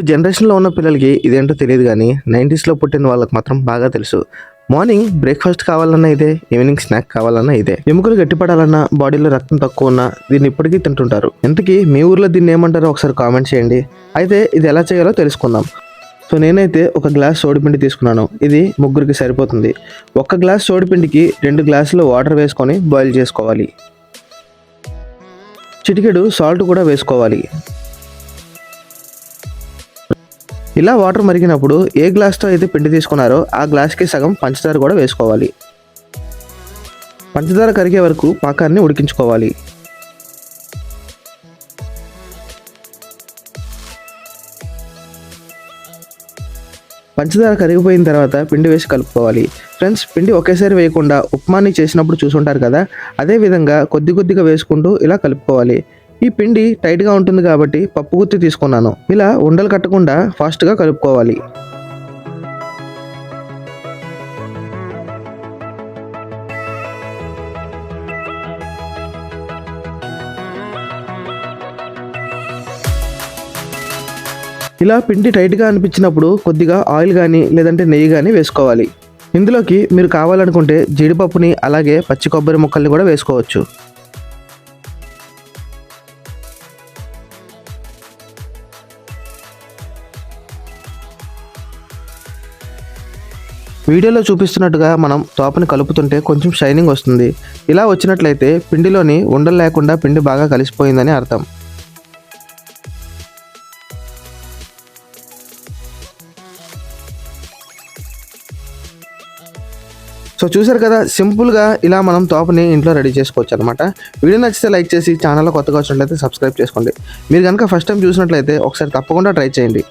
ఇప్పుడు జనరేషన్లో ఉన్న పిల్లలకి ఇదేంటో తెలియదు కానీ నైంటీస్లో పుట్టిన వాళ్ళకి మాత్రం బాగా తెలుసు. మార్నింగ్ బ్రేక్ఫాస్ట్ కావాలన్నా ఇదే ఈవినింగ్ స్నాక్ కావాలన్నా ఇదే. ఎముకలు గట్టిపడాలన్నా బాడీలో రక్తం తక్కువ ఉన్నా దీన్ని ఇప్పటికీ తింటుంటారు. ఇంతకీ మీ ఊర్లో దీన్ని ఏమంటారో ఒకసారి కామెంట్ చేయండి. అయితే ఇది ఎలా చేయాలో తెలుసుకుందాం. సో నేనైతే ఒక గ్లాస్ సోడిపిండి తీసుకున్నాను. ఇది ముగ్గురికి సరిపోతుంది. ఒక గ్లాస్ సోడిపిండికి రెండు గ్లాసులు వాటర్ వేసుకొని బాయిల్ చేసుకోవాలి. చిటికెడు సాల్ట్ కూడా వేసుకోవాలి. ఇలా వాటర్ మరిగినప్పుడు ఏ గ్లాస్తో అయితే పిండి తీసుకున్నారో ఆ గ్లాస్కి సగం పంచదార కూడా వేసుకోవాలి. పంచదార కరిగే వరకు పాకాన్ని ఉడికించుకోవాలి. పంచదార కరిగిపోయిన తర్వాత పిండి వేసి కలుపుకోవాలి. ఫ్రెండ్స్ పిండి ఒకేసారి వేయకుండా ఉప్మాని చేసినప్పుడు చూసుంటారు కదా అదే విధంగా కొద్ది కొద్దిగా వేసుకుంటూ ఇలా కలుపుకోవాలి. ఈ పిండి టైట్గా ఉంటుంది కాబట్టి పప్పు గుత్తి తీసుకున్నాను. ఇలా ఉండలు కట్టకుండా ఫాస్ట్గా కలుపుకోవాలి. ఇలా పిండి టైట్గా అనిపించినప్పుడు కొద్దిగా ఆయిల్ కానీ లేదంటే నెయ్యి కానీ వేసుకోవాలి. ఇందులోకి మీరు కావాలనుకుంటే జీడిపప్పుని అలాగే పచ్చి కొబ్బరి ముక్కల్ని కూడా వేసుకోవచ్చు. వీడియోలో చూపిస్తున్నట్టుగా మనం తోపని కలుపుతుంటే కొంచెం షైనింగ్ వస్తుంది. ఇలా వచ్చినట్లయితే పిండిలోని ఉండలు లేకుండా పిండి బాగా కలిసిపోయిందని అర్థం. సో చూసారు కదా సింపుల్గా ఇలా మనం తోపని ఇంట్లో రెడీ చేసుకోవచ్చు అనమాట వీడియో నచ్చితే లైక్ చేసి ఛానల్లో కొత్తగా వచ్చినట్లయితే సబ్స్క్రైబ్ చేసుకోండి. మీరు కనుక ఫస్ట్ టైం చూసినట్లయితే ఒకసారి తప్పకుండా ట్రై చేయండి.